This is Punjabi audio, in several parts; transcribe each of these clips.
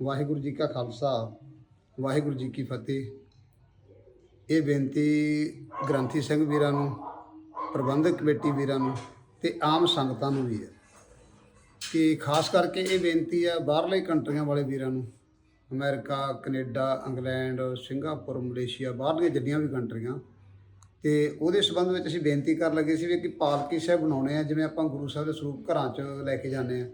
ਵਾਹਿਗੁਰੂ ਜੀ ਕਾ ਖਾਲਸਾ, ਵਾਹਿਗੁਰੂ ਜੀ ਕੀ ਫਤਿਹ। ਇਹ ਬੇਨਤੀ ਗ੍ਰੰਥੀ ਸਿੰਘ ਵੀਰਾਂ ਨੂੰ, ਪ੍ਰਬੰਧਕ ਕਮੇਟੀ ਵੀਰਾਂ ਨੂੰ ਤੇ ਆਮ ਸੰਗਤਾਂ ਨੂੰ ਵੀ ਹੈ ਕਿ ਖਾਸ ਕਰਕੇ ਇਹ ਬੇਨਤੀ ਹੈ ਬਾਹਰਲੇ ਕੰਟਰੀਆਂ ਵਾਲੇ ਵੀਰਾਂ ਨੂੰ, America, Canada, England, Singapore, Malaysia, ਬਾਹਰਲੀਆਂ ਜਿੰਨੀਆਂ ਵੀ ਕੰਟਰੀਆਂ। ਤੇ ਉਹਦੇ ਸੰਬੰਧ ਵਿੱਚ ਅਸੀਂ ਬੇਨਤੀ ਕਰਨ ਲੱਗੇ ਸੀ ਵੀ ਕਿ ਪਾਲਕੀ ਸਾਹਿਬ ਬਣਾਉਣੇ ਆ, ਜਿਵੇਂ ਆਪਾਂ ਗੁਰੂ ਸਾਹਿਬ ਦੇ ਸਰੂਪ ਘਰਾਂ 'ਚ ਲੈ ਕੇ ਜਾਂਦੇ ਆ।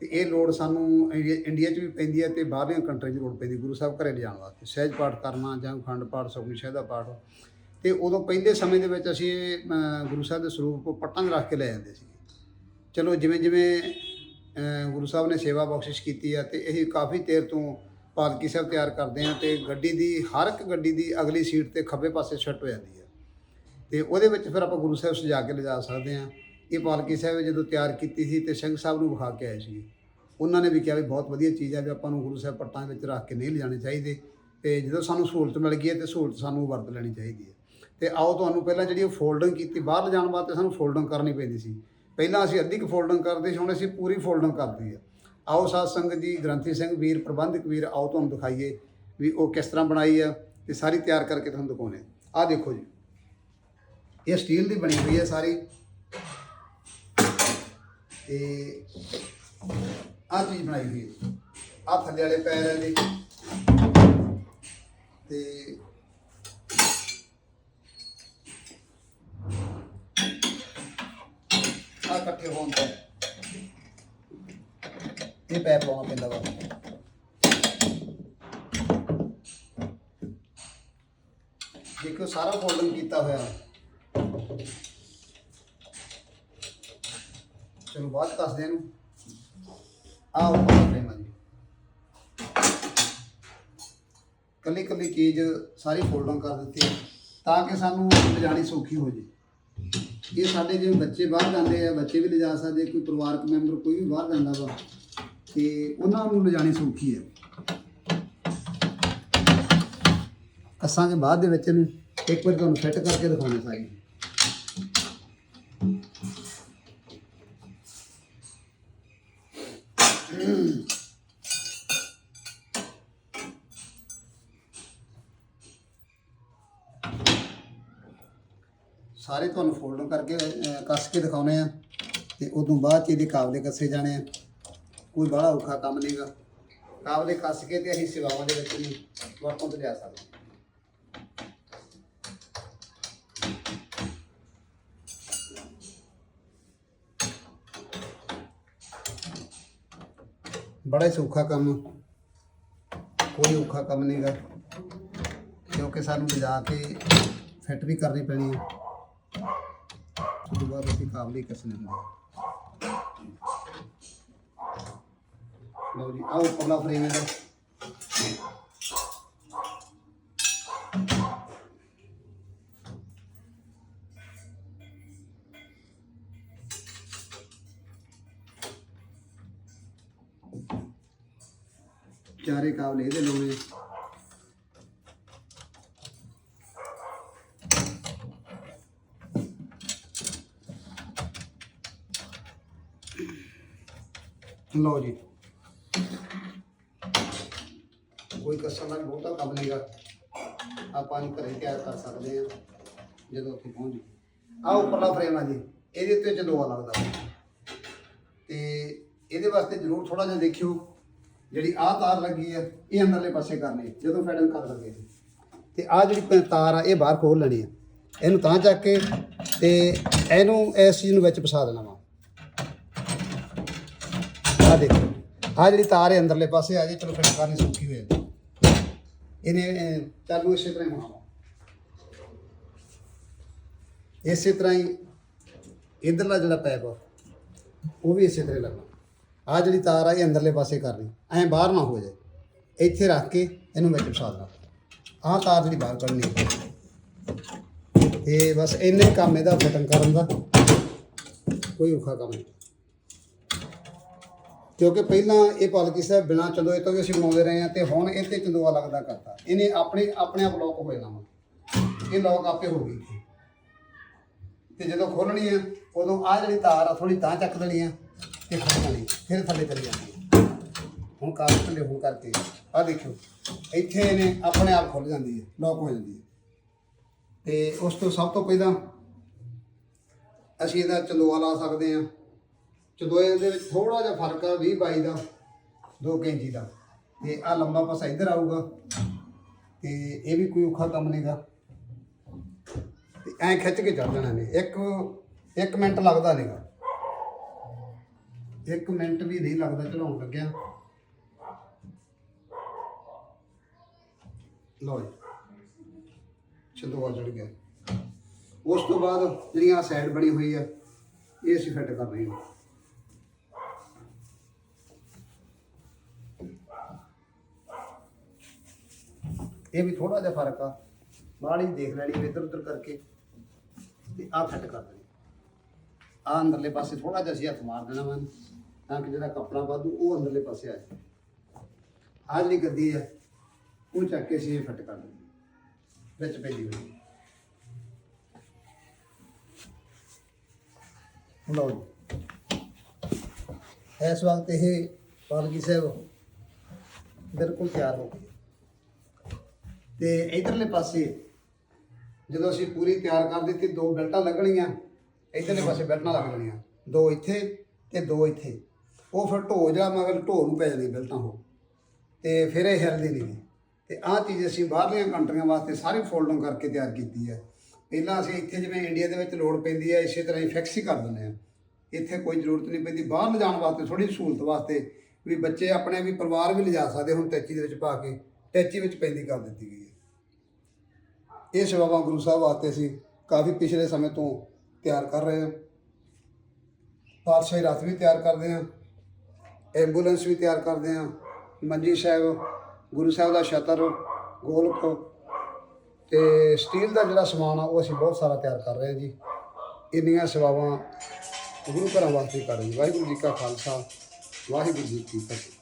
ਤੇ ਇਹ ਲੋੜ ਸਾਨੂੰ ਇੰਡੀਆ ਇੰਡੀਆ 'ਚ ਵੀ ਪੈਂਦੀ ਹੈ ਤੇ ਬਾਹਰਲੀਆਂ ਕੰਟਰੀ 'ਚ ਲੋੜ ਪੈਂਦੀ ਗੁਰੂ ਸਾਹਿਬ ਘਰੇ ਲਿਜਾਣ ਵਾਸਤੇ ਸਹਿਜ ਪਾਠ ਕਰਨਾ ਜਾਂ ਅਖੰਡ ਪਾਠ ਸੁਖਮਨੀ ਸਾਹਿਬ ਦਾ ਪਾਠ। ਤੇ ਉਦੋਂ ਪਹਿਲੇ ਸਮੇਂ ਦੇ ਵਿੱਚ ਅਸੀਂ ਇਹ, ਗੁਰੂ ਸਾਹਿਬ ਦੇ ਸਰੂਪ ਪੱਟਾਂ 'ਚ ਰੱਖ ਕੇ ਲੈ ਜਾਂਦੇ ਸੀ ਚਲੋ ਜਿਵੇਂ ਜਿਵੇਂ ਗੁਰੂ ਸਾਹਿਬ ਨੇ ਸੇਵਾ ਬਖਸ਼ਿਸ਼ ਕੀਤੀ ਆ ਤੇ ਇਹ ਕਾਫੀ ਦੇਰ ਤੋਂ ਪਾਲਕੀ ਸਾਹਿਬ ਤਿਆਰ ਕਰਦੇ ਆ ਤੇ ਗੱਡੀ ਦੀ ਹਰ ਇੱਕ ਗੱਡੀ ਦੀ ਅਗਲੀ ਸੀਟ ਤੇ ਖੱਬੇ ਪਾਸੇ ਛੱਟ ਹੋ ਜਾਂਦੀ ਹੈ। ਤੇ ਉਹਦੇ ਵਿੱਚ ਫਿਰ ਆਪਾਂ ਗੁਰੂ ਸਾਹਿਬ ਸਜਾ ਕੇ ਲਿਜਾ ਸਕਦੇ ਹਾਂ। ਇਹ ਪਾਲਕੀ ਸਾਹਿਬ ਜਦੋਂ ਤਿਆਰ ਕੀਤੀ ਸੀ ਤੇ ਸਿੰਘ ਸਾਹਿਬ ਨੂੰ ਵਿਖਾ ਕੇ ਆਏ ਸੀ ਉਹਨਾਂ ਨੇ ਵੀ ਕਿਹਾ ਵੀ ਬਹੁਤ ਵਧੀਆ ਚੀਜ਼ ਹੈ ਵੀ ਆਪਾਂ ਨੂੰ ਗੁਰੂ ਸਾਹਿਬ ਪੱਟਾਂ ਵਿੱਚ ਰੱਖ ਕੇ ਨਹੀਂ ਲਿਜਾਣੇ ਚਾਹੀਦੇ ਤੇ ਜਦੋਂ ਸਾਨੂੰ ਸਹੂਲਤ ਮਿਲ ਗਈ ਹੈ ਤੇ ਸਹੂਲਤ ਸਾਨੂੰ ਵਰਤ ਲੈਣੀ ਚਾਹੀਦੀ ਹੈ। ਤੇ ਆਓ ਤੁਹਾਨੂੰ ਪਹਿਲਾਂ ਜਿਹੜੀ ਉਹ ਫੋਲਡਿੰਗ ਕੀਤੀ, ਬਾਹਰ ਲਿਜਾਣ ਵਾਸਤੇ ਸਾਨੂੰ ਫੋਲਡਿੰਗ ਕਰਨੀ ਪੈਂਦੀ ਸੀ। ਪਹਿਲਾਂ ਅਸੀਂ ਅੱਧੀ ਕੁ ਫੋਲਡਿੰਗ ਕਰਦੇ ਸੀ, ਹੁਣ ਅਸੀਂ ਪੂਰੀ ਫੋਲਡਿੰਗ ਕਰਦੀ ਹੈ। ਆਓ ਸਾਧ ਸੰਗਤ ਜੀ, ਗ੍ਰੰਥੀ ਸਿੰਘ ਵੀਰ, ਪ੍ਰਬੰਧਕ ਵੀਰ, ਆਓ ਤੁਹਾਨੂੰ ਦਿਖਾਈਏ ਵੀ ਉਹ ਕਿਸ ਤਰ੍ਹਾਂ ਬਣਾਈ ਆ ਤੇ ਸਾਰੀ ਤਿਆਰ ਕਰਕੇ ਤੁਹਾਨੂੰ ਦਿਖਾਉਣੇ ਆ ਦੇਖੋ ਜੀ। ਇਹ ਸਟੀਲ ਦੀ ਬਣੀ ਹੋਈ ਹੈ ਸਾਰੀ। ਤੇ ਆਹ ਚੀਜ਼ ਬਣਾਈ ਹੋਈ ਹੈ। ਆਹ ਥੱਲੇ ਵਾਲੇ ਪੈਰ ਹੈ ਜੀ ਤੇ ਆਹ ਇਕੱਠੇ ਹੋਣ ਤੋਂ ਇਹ ਪੈਰ ਲਾਉਣਾ ਪੈਂਦਾ ਵਾ। ਦੇਖੋ ਸਾਰਾ ਫੋਲਡਿੰਗ ਕੀਤਾ ਹੋਇਆ। ਚਲੋ, ਬਾਅਦ 'ਚ ਦੱਸਦੇ ਇਹਨੂੰ। ਆਹ ਉੱਪਰ ਫਰੇਮ ਆ ਜੀ। ਕੱਲੀ ਕੱਲੀ ਚੀਜ਼ ਸਾਰੀ ਫੋਲਡਿੰਗ ਕਰ ਦਿੱਤੀ ਤਾਂ ਕਿ ਸਾਨੂੰ ਲਿਜਾਣੀ ਸੌਖੀ ਹੋ ਜੇ। ਇਹ ਸਾਡੇ ਜਿਵੇਂ ਬੱਚੇ ਬਾਹਰ ਜਾਂਦੇ ਆ, ਬੱਚੇ ਵੀ ਲਿਜਾ ਸਕਦੇ, ਕੋਈ ਪਰਿਵਾਰਕ ਮੈਂਬਰ ਕੋਈ ਵੀ ਬਾਹਰ ਜਾਂਦਾ ਵਾ, ਤੇ ਉਹਨਾਂ ਨੂੰ ਲਿਜਾਣੀ ਸੌਖੀ ਹੈ। ਕੱਸਾਂਗੇ ਬਾਅਦ ਦੇ ਵਿੱਚ ਇਹਨੂੰ ਇੱਕ ਵਾਰ ਤੁਹਾਨੂੰ ਫਿੱਟ ਕਰਕੇ ਦਿਖਾਉਣੇ ਸਾਰੀ। ਸਾਰੇ ਤੁਹਾਨੂੰ ਫੋਲਡ ਕਰਕੇ ਕੱਸ ਕੇ ਦਿਖਾਉਣੇ ਆ ਤੇ ਉਦੋਂ ਬਾਅਦ ਚ ਇਹਦੇ ਕਾਬਲੇ ਕੱਸੇ ਜਾਣੇ ਆ। ਕੋਈ ਬੜਾ ਔਖਾ ਕੰਮ ਨਹੀਂਗਾ ਕਾਬਲੇ ਕੱਸ ਕੇ ਤੇ ਅਸੀਂ ਸੇਵਾਵਾਂ ਦੇ ਵਿੱਚ ਵੀ ਵਰਤੋਂ ਤੇ ਲਿਆ ਸਕਦੇ ਬੜਾ ਹੀ ਸੌਖਾ ਕੰਮ। ਕੋਈ ਔਖਾ ਕੰਮ ਨਹੀਂਗਾ ਕਿਉਂਕਿ ਸਾਨੂੰ ਲਿਜਾ ਕੇ ਫਿੱਟ ਵੀ ਕਰਨੀ ਪੈਣੀ ਹੈ ਉਸ ਤੋਂ ਬਾਅਦ ਅਸੀਂ ਕਾਬਲੀ ਕੱਸਣੇ ਹੁੰਦੇ ਲਓ ਜੀ ਆਓ ਉੱਪਰਲਾ ਫਰੇਮ ਇਹਦਾ। ਚਾਰੇ ਕਾਬਲੇ ਇਹਦੇ ਲਾਉਣੇ ਲਓ ਜੀ। ਕੋਈ ਕਸਮ ਨਾਲ ਬਹੁਤਾ ਕੰਮ ਨਹੀਂਗਾ। ਆਪਾਂ ਨੂੰ ਘਰੇ ਤਿਆਰ ਕਰ ਸਕਦੇ ਆ ਜਦੋਂ ਉੱਥੇ ਪਹੁੰਚ ਜੀ ਆ ਉੱਪਰਲਾ ਫਰੇਮ ਆ ਜੀ, ਇਹਦੇ ਉੱਤੇ ਚੰਦੋਆ ਲੱਗਦਾ। ਤੇ ਇਹਦੇ ਵਾਸਤੇ ਜ਼ਰੂਰ ਥੋੜਾ ਜਿਹਾ ਦੇਖਿਓ। ਜਿਹੜੀ ਆਹ ਤਾਰ ਲੱਗੀ ਆ ਇਹ ਅੰਦਰਲੇ ਪਾਸੇ ਕਰਨੀ ਜਦੋਂ ਫੈਡਨ ਕਰ ਲੱਗੇ। ਤੇ ਆਹ ਜਿਹੜੀ ਪ- ਤਾਰ ਆ ਇਹ ਬਾਹਰ ਖੋਲ ਲੈਣੀ ਆ ਇਹਨੂੰ ਤਾਂ ਚੱਕ ਕੇ ਤੇ ਇਹਨੂੰ ਇਸ ਚੀਜ਼ ਨੂੰ ਵਿੱਚ ਫਸਾ ਦੇਣਾ ਵਾ। ਆ ਦੇਖੋ ਆ ਜਿਹੜੀ ਤਾਰ ਹੈ ਅੰਦਰਲੇ ਪਾਸੇ ਆ ਜੇ ਚਲੋ ਫਿਰ ਕਰਨੀ ਸੌਖੀ ਹੋ ਜਾਂਦੀ ਇਹਨੇ ਅਹ, ਚਾਲੂ ਇਸੇ ਤਰ੍ਹਾਂ ਹੀ ਹੋਣਾ ਇਸੇ ਤਰ੍ਹਾਂ ਹੀ ਇਧਰਲਾ ਜਿਹੜਾ ਪੈਪ ਆ ਉਹ ਵੀ ਇਸੇ ਤਰ੍ਹਾਂ ਹੀ ਲੱਗਣਾ। ਆ ਜਿਹੜੀ ਤਾਰ ਆ, ਇਹ ਅੰਦਰਲੇ ਪਾਸੇ ਕਰਨੀ। ਐਂ ਬਾਹਰ ਨਾ ਹੋ ਜਾਏ। ਇੱਥੇ ਰੱਖ ਕੇ ਇਹਨੂੰ ਵਿੱਚ ਫਸਾ ਦੇਣਾ। ਆਹ ਤਾਰ ਜਿਹੜੀ ਬਾਹਰ ਕੱਢਣੀ ਹੈ। ਤੇ ਬਸ ਇੰਨੇ ਕੰਮ ਇਹਦਾ ਫਿਟਿੰਗ ਕਰਨ ਦਾ ਕੋਈ ਔਖਾ ਕੰਮ ਨਹੀਂ। ਕਿਉਂਕਿ ਪਹਿਲਾਂ ਇਹ ਪਾਲਕੀ ਸਾਹਿਬ ਬਿਨਾ ਚੰਦੋਏ ਤੋਂ ਵੀ ਅਸੀਂ ਬਣਾਉਂਦੇ ਰਹੇ ਹਾਂ ਤੇ ਹੁਣ ਇਹ ਤੇ ਚੰਦੋਆ ਲੱਗਦਾ ਕਰਤਾ। ਇਹਨੇ ਆਪਣੇ ਆਪਣੇ ਆਪ ਲੋਕ ਹੋ ਜਾਣਾ ਇਹ ਲੋਕ ਆਪੇ ਹੋ ਗਈ ਤੇ ਜਦੋਂ ਖੋਲਣੀ ਆ, ਉਦੋਂ ਆ ਜਿਹੜੀ ਤਾਰ ਆ ਥੋੜੀ ਤਾਂ ਚੱਕ ਦੇਣੀ ਆ। ਤੇ ਖੋਲ ਦੇਣੀ ਫਿਰ ਥੱਲੇ ਚਲੀ ਜਾਂਦੀ ਆ ਹੁਣ ਕਾਰ ਥੱਲੇ ਹੁਣ ਕਰਕੇ ਆ ਦੇਖਿਓ, ਇੱਥੇ ਇਹਨੇ ਆਪਣੇ ਆਪ ਖੁੱਲ ਜਾਂਦੀ ਹੈ ਲੌਕ ਹੋ ਜਾਂਦੀ ਹੈ। ਤੇ ਉਸ ਤੋਂ ਸਭ ਤੋਂ ਪਹਿਲਾਂ ਅਸੀਂ ਇਹਦਾ ਚੰਦੋਆ ਲਾ ਸਕਦੇ ਹਾਂ। ਚੰਦੋਏ ਦੇ ਵਿੱਚ ਥੋੜਾ ਜਿਹਾ ਫ਼ਰਕ ਆ 20 22 ਦਾ 2 ਇੰਚੀ ਦਾ। ਤੇ ਆ ਲੰਬਾ ਪਾਸਾ ਇੱਧਰ ਆਊਗਾ, ਤੇ ਇਹ ਵੀ ਕੋਈ ਔਖਾ ਕੰਮ ਨਹੀਂਗਾ। ਤੇ ਐਂ ਖਿੱਚ ਕੇ ਚੜ ਜਾਣਾ ਨੇ ਇੱਕ ਇੱਕ ਮਿੰਟ ਲੱਗਦਾ ਨਹੀਂਗਾ। ਇੱਕ ਮਿੰਟ ਵੀ ਨਹੀਂ ਲੱਗਦਾ ਚੜਾਉਣ ਲੱਗਿਆ। ਲਓ ਜੀ। ਚੰਦੋਆ ਚੜ ਗਿਆ। ਉਸ ਤੋਂ ਬਾਅਦ ਜਿਹੜੀਆਂ ਸਾਈਡ ਬਣੀ ਹੋਈ ਆ, ਇਹ ਅਸੀਂ ਫਿੱਟ ਕਰ ਰਹੇ ਹਾਂ। ਇਹ ਵੀ ਥੋੜਾ ਜਿਹਾ ਫ਼ਰਕ ਆ। ਬਾਹਲੀ ਦੇਖ ਲੈਣੀ ਇੱਧਰ ਉੱਧਰ ਕਰਕੇ। ਤੇ ਆ ਫਿੱਟ ਕਰ ਦੇਣੀ। ਆ ਅੰਦਰਲੇ ਪਾਸੇ ਥੋੜਾ ਜਿਹਾ ਅਸੀਂ ਹੱਥ ਮਾਰ ਦੇਣਾ ਵਾ। ਤਾਂ ਕਿ ਜਿਹੜਾ ਕੱਪੜਾ ਵਾਧੂ, ਉਹ ਅੰਦਰਲੇ ਪਾਸੇ ਆ ਜਾਏ ਆਹ ਜਿਹੜੀ ਗੱਦੀ ਹੈ, ਉਹ ਚੱਕ ਕੇ ਅਸੀਂ ਇਹ ਫਿੱਟ ਕਰ ਦੇਣੀ ਵਿੱਚ ਪੈਂਦੀ ਹੋਈ। ਲਓ ਜੀ। ਇਸ ਵਕਤ ਇਹ ਪਾਲਕੀ ਸਾਹਿਬ ਬਿਲਕੁਲ ਤਿਆਰ ਹੋ ਗਈ ਤੇ ਇਧਰਲੇ ਪਾਸੇ, ਜਦੋਂ ਅਸੀਂ ਪੂਰੀ ਤਿਆਰ ਕਰ ਦਿੱਤੀ, ਦੋ ਬੈਲਟਾਂ ਲੱਗਣੀਆਂ, ਇਧਰਲੇ ਪਾਸੇ ਬੈਲਟਾਂ ਲੱਗਣੀਆਂ। ਦੋ ਇੱਥੇ ਤੇ ਦੋ ਇੱਥੇ। ਉਹ ਫਿਰ ਢੋ ਜਿਹੜਾ ਮਗਰ ਢੋ ਨੂੰ ਪੈ ਜਾਂਦੀ ਬੈਲਟਾਂ ਉਹ ਤੇ ਫਿਰ ਇਹ ਹੈਲਦੀ ਨਹੀਂ। ਤੇ ਆਹ ਚੀਜ਼ ਅਸੀਂ ਬਾਹਰਲੀਆਂ ਕੰਟਰੀਆਂ ਵਾਸਤੇ ਸਾਰੀ ਫੋਲਡਿੰਗ ਕਰਕੇ ਤਿਆਰ ਕੀਤੀ ਹੈ। ਪਹਿਲਾਂ ਅਸੀਂ ਇੱਥੇ ਜਿਵੇਂ ਇੰਡੀਆ ਦੇ ਵਿੱਚ ਲੋੜ ਪੈਂਦੀ ਹੈ, ਇਸੇ ਤਰ੍ਹਾਂ ਹੀ ਫਿਕਸ ਹੀ ਕਰ ਦਿੰਦੇ ਆ ਇੱਥੇ ਕੋਈ ਜ਼ਰੂਰਤ ਨਹੀਂ ਪੈਂਦੀ। ਬਾਹਰ ਲਿਜਾਣ ਵਾਸਤੇ ਥੋੜੀ ਸਹੂਲਤ ਵਾਸਤੇ ਵੀ ਬੱਚੇ ਆਪਣੇ ਵੀ ਪਰਿਵਾਰ ਵੀ ਲਿਜਾ ਸਕਦੇ ਹੁਣ ਟੈਚੀ ਦੇ ਵਿੱਚ ਪਾ ਕੇ, ਟੈਚੀ ਵਿੱਚ ਪੈਂਦੀ ਕਰ ਦਿੱਤੀ ਗਈ ਹੈ। ਇਹ ਸੇਵਾਵਾਂ ਗੁਰੂ ਸਾਹਿਬ ਵਾਸਤੇ ਅਸੀਂ ਕਾਫੀ ਪਿਛਲੇ ਸਮੇਂ ਤੋਂ ਤਿਆਰ ਕਰ ਰਹੇ ਹਾਂ। ਪਾਤਸ਼ਾਹੀ ਰਥ ਵੀ ਤਿਆਰ ਕਰਦੇ ਹਾਂ। ਐਂਬੂਲੈਂਸ ਵੀ ਤਿਆਰ ਕਰਦੇ ਹਾਂ। ਮੰਜੀ ਸਾਹਿਬ, ਗੁਰੂ ਸਾਹਿਬ ਦਾ ਛਤਰ ਗੋਲਕ ਤੇ ਸਟੀਲ ਦਾ ਜਿਹੜਾ ਸਮਾਨ ਆ, ਉਹ ਅਸੀਂ ਬਹੁਤ ਸਾਰਾ ਤਿਆਰ ਕਰ ਰਹੇ ਹਾਂ ਜੀ। ਇੰਨੀਆਂ ਸੇਵਾਵਾਂ ਗੁਰੂ ਘਰਾਂ ਵਾਸਤੇ ਕਰ ਰਹੇ ਵਾਹਿਗੁਰੂ ਜੀ ਕਾ ਖਾਲਸਾ, ਵਾਹਿਗੁਰੂ ਜੀ ਕੀ ਫਤਿਹ।